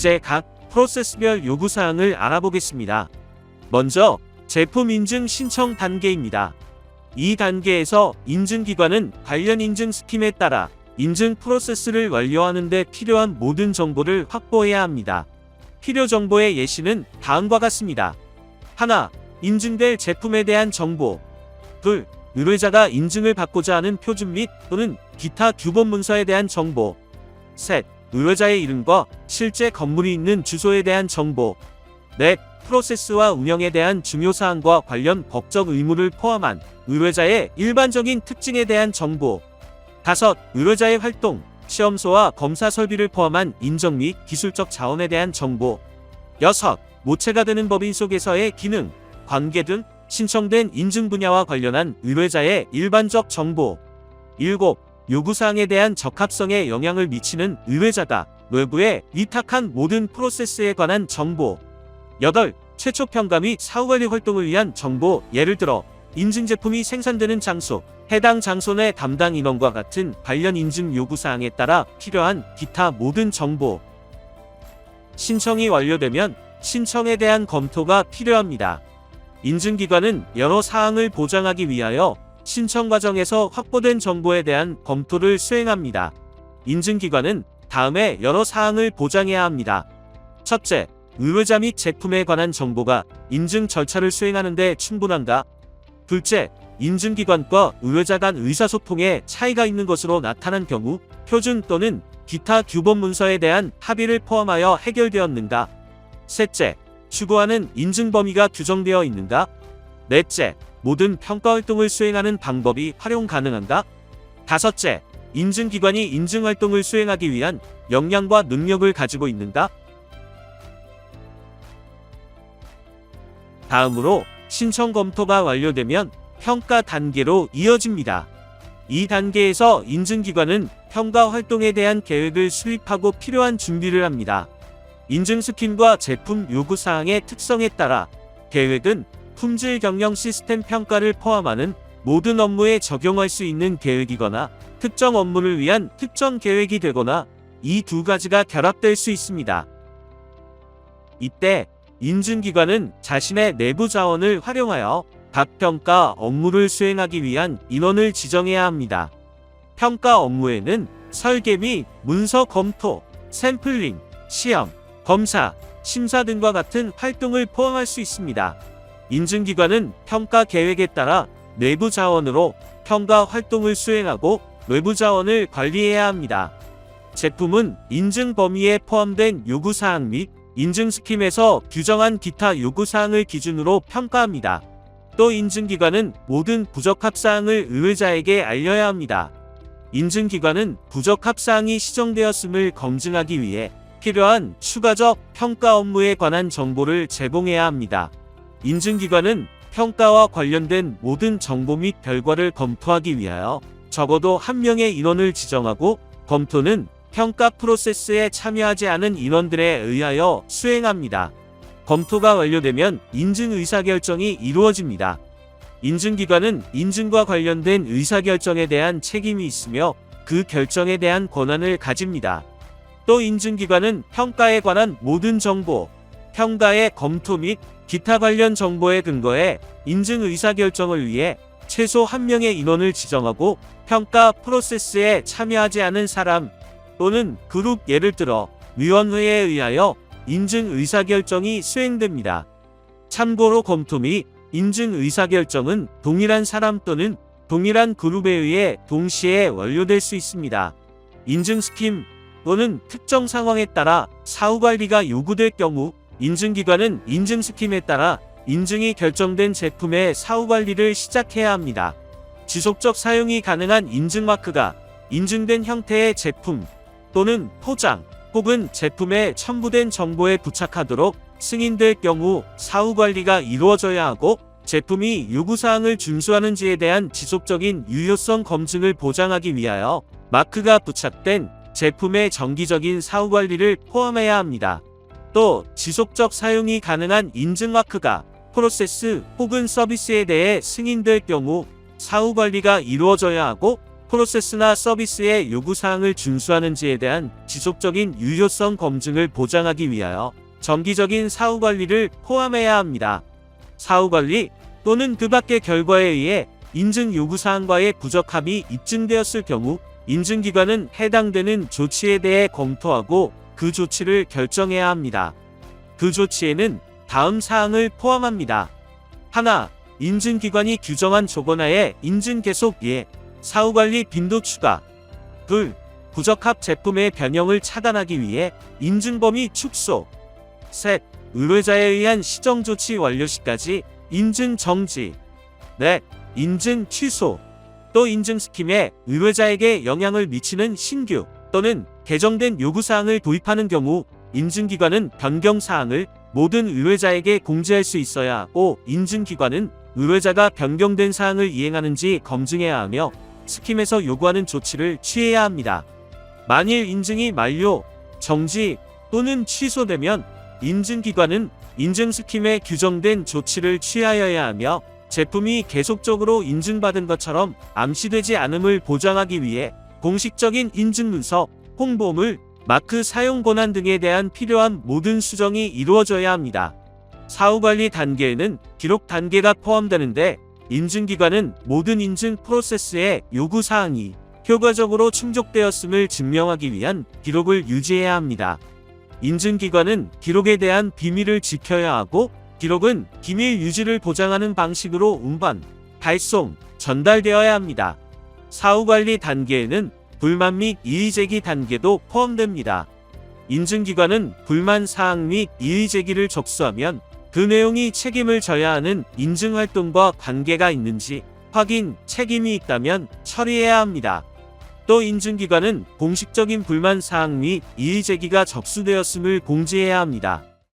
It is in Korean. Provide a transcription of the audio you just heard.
이제 각 프로세스별 요구사항을 알아보겠습니다. 먼저 제품 인증 신청 단계입니다. 이 단계에서 인증기관은 관련 인증 스킴에 따라 인증 프로세스를 완료하는 데 필요한 모든 정보를 확보해야 합니다. 필요 정보의 예시는 다음과 같습니다. 하나, 인증될 제품에 대한 정보. 둘, 의뢰자가 인증을 받고자 하는 표준 및 또는 기타 규범 문서에 대한 정보. 셋, 의뢰자의 이름과 실제 건물이 있는 주소에 대한 정보. 넷, 프로세스와 운영에 대한 중요 사항과 관련 법적 의무를 포함한 의뢰자의 일반적인 특징에 대한 정보. 다섯, 의뢰자의 활동, 시험소와 검사 설비를 포함한 인적 및 기술적 자원에 대한 정보. 여섯, 모체가 되는 법인 속에서의 기능, 관계 등 신청된 인증 분야와 관련한 의뢰자의 일반적 정보. 일곱, 요구사항에 대한 적합성에 영향을 미치는 의뢰자가 외부에 위탁한 모든 프로세스에 관한 정보. 8. 최초 평가 및 사후관리 활동을 위한 정보 예를 들어 인증 제품이 생산되는 장소, 해당 장소 내 담당 인원과 같은 관련 인증 요구사항에 따라 필요한 기타 모든 정보. 신청이 완료되면 신청에 대한 검토가 필요합니다. 인증기관은 여러 사항을 보장하기 위하여 신청 과정에서 확보된 정보에 대한 검토를 수행합니다. 인증기관은 다음에 여러 사항을 보장해야 합니다. 첫째, 의뢰자 및 제품에 관한 정보가 인증 절차를 수행하는 데 충분한가? 둘째, 인증기관과 의뢰자 간 의사소통에 차이가 있는 것으로 나타난 경우 표준 또는 기타 규범 문서에 대한 합의를 포함하여 해결되었는가? 셋째, 추구하는 인증 범위가 규정되어 있는가? 넷째, 모든 평가 활동을 수행하는 방법이 활용 가능한가? 다섯째, 인증기관이 인증 활동을 수행하기 위한 역량과 능력을 가지고 있는가? 다음으로 신청 검토가 완료되면 평가 단계로 이어집니다. 이 단계에서 인증기관은 평가 활동에 대한 계획을 수립하고 필요한 준비를 합니다. 인증 스킨과 제품 요구 사항의 특성에 따라 계획은 품질 경영 시스템 평가를 포함하는 모든 업무에 적용할 수 있는 계획이거나 특정 업무를 위한 특정 계획이 되거나 이 두 가지가 결합될 수 있습니다. 이때 인증기관은 자신의 내부 자원을 활용하여 각 평가 업무를 수행하기 위한 인원을 지정해야 합니다. 평가 업무에는 설계 및 문서 검토, 샘플링, 시험, 검사, 심사 등과 같은 활동을 포함할 수 있습니다. 인증기관은 평가 계획에 따라 내부 자원으로 평가 활동을 수행하고 외부 자원을 관리해야 합니다. 제품은 인증 범위에 포함된 요구사항 및 인증 스킴에서 규정한 기타 요구사항을 기준으로 평가합니다. 또 인증기관은 모든 부적합사항을 의뢰자에게 알려야 합니다. 인증기관은 부적합사항이 시정되었음을 검증하기 위해 필요한 추가적 평가 업무에 관한 정보를 제공해야 합니다. 인증기관은 평가와 관련된 모든 정보 및 결과를 검토하기 위하여 적어도 한 명의 인원을 지정하고 검토는 평가 프로세스에 참여하지 않은 인원들에 의하여 수행합니다. 검토가 완료되면 인증 의사결정이 이루어집니다. 인증기관은 인증과 관련된 의사결정에 대한 책임이 있으며 그 결정에 대한 권한을 가집니다. 또 인증기관은 평가에 관한 모든 정보, 평가의 검토 및 기타 관련 정보에 근거해 인증 의사결정을 위해 최소 한 명의 인원을 지정하고 평가 프로세스에 참여하지 않은 사람 또는 그룹 예를 들어 위원회에 의하여 인증 의사결정이 수행됩니다. 참고로 검토 및 인증 의사결정은 동일한 사람 또는 동일한 그룹에 의해 동시에 완료될 수 있습니다. 인증 스킴 또는 특정 상황에 따라 사후관리가 요구될 경우 인증기관은 인증 스킴에 따라 인증이 결정된 제품의 사후관리를 시작해야 합니다. 지속적 사용이 가능한 인증마크가 인증된 형태의 제품 또는 포장 혹은 제품에 첨부된 정보에 부착하도록 승인될 경우 사후관리가 이루어져야 하고 제품이 요구사항을 준수하는지에 대한 지속적인 유효성 검증을 보장하기 위하여 마크가 부착된 제품의 정기적인 사후관리를 포함해야 합니다. 또 지속적 사용이 가능한 인증마크가 프로세스 혹은 서비스에 대해 승인될 경우 사후 관리가 이루어져야 하고 프로세스나 서비스의 요구사항을 준수하는지에 대한 지속적인 유효성 검증을 보장하기 위하여 정기적인 사후 관리를 포함해야 합니다. 사후 관리 또는 그 밖의 결과에 의해 인증 요구사항과의 부적합이 입증되었을 경우 인증기관은 해당되는 조치에 대해 검토하고 그 조치를 결정해야 합니다. 그 조치에는 다음 사항을 포함합니다. 하나, 인증기관이 규정한 조건하에 인증 계속 예, 사후관리 빈도 추가. 둘, 부적합 제품의 변형을 차단하기 위해 인증 범위 축소. 셋, 의뢰자에 의한 시정 조치 완료 시까지 인증 정지. 넷, 인증 취소. 또 인증 스킴에 의뢰자에게 영향을 미치는 신규 또는 개정된 요구사항을 도입하는 경우 인증기관은 변경사항을 모든 의뢰자에게 공지할 수 있어야 하고 인증기관은 의뢰자가 변경된 사항을 이행하는지 검증해야 하며 스킴에서 요구하는 조치를 취해야 합니다. 만일 인증이 만료, 정지 또는 취소되면 인증기관은 인증 스킴에 규정된 조치를 취하여야 하며 제품이 계속적으로 인증받은 것처럼 암시되지 않음을 보장하기 위해 공식적인 인증 문서, 홍보물, 마크 사용 권한 등에 대한 필요한 모든 수정이 이루어져야 합니다. 사후관리 단계에는 기록 단계가 포함되는데 인증기관은 모든 인증 프로세스의 요구사항이 효과적으로 충족되었음을 증명하기 위한 기록을 유지해야 합니다. 인증기관은 기록에 대한 비밀을 지켜야 하고 기록은 기밀 유지를 보장하는 방식으로 운반, 발송, 전달되어야 합니다. 사후관리 단계에는 불만 및 이의제기 단계도 포함됩니다. 인증기관은 불만 사항 및 이의제기를 접수하면 그 내용이 책임을 져야 하는 인증활동과 관계가 있는지 확인, 책임이 있다면 처리해야 합니다. 또 인증기관은 공식적인 불만 사항 및 이의제기가 접수되었음을 공지해야 합니다.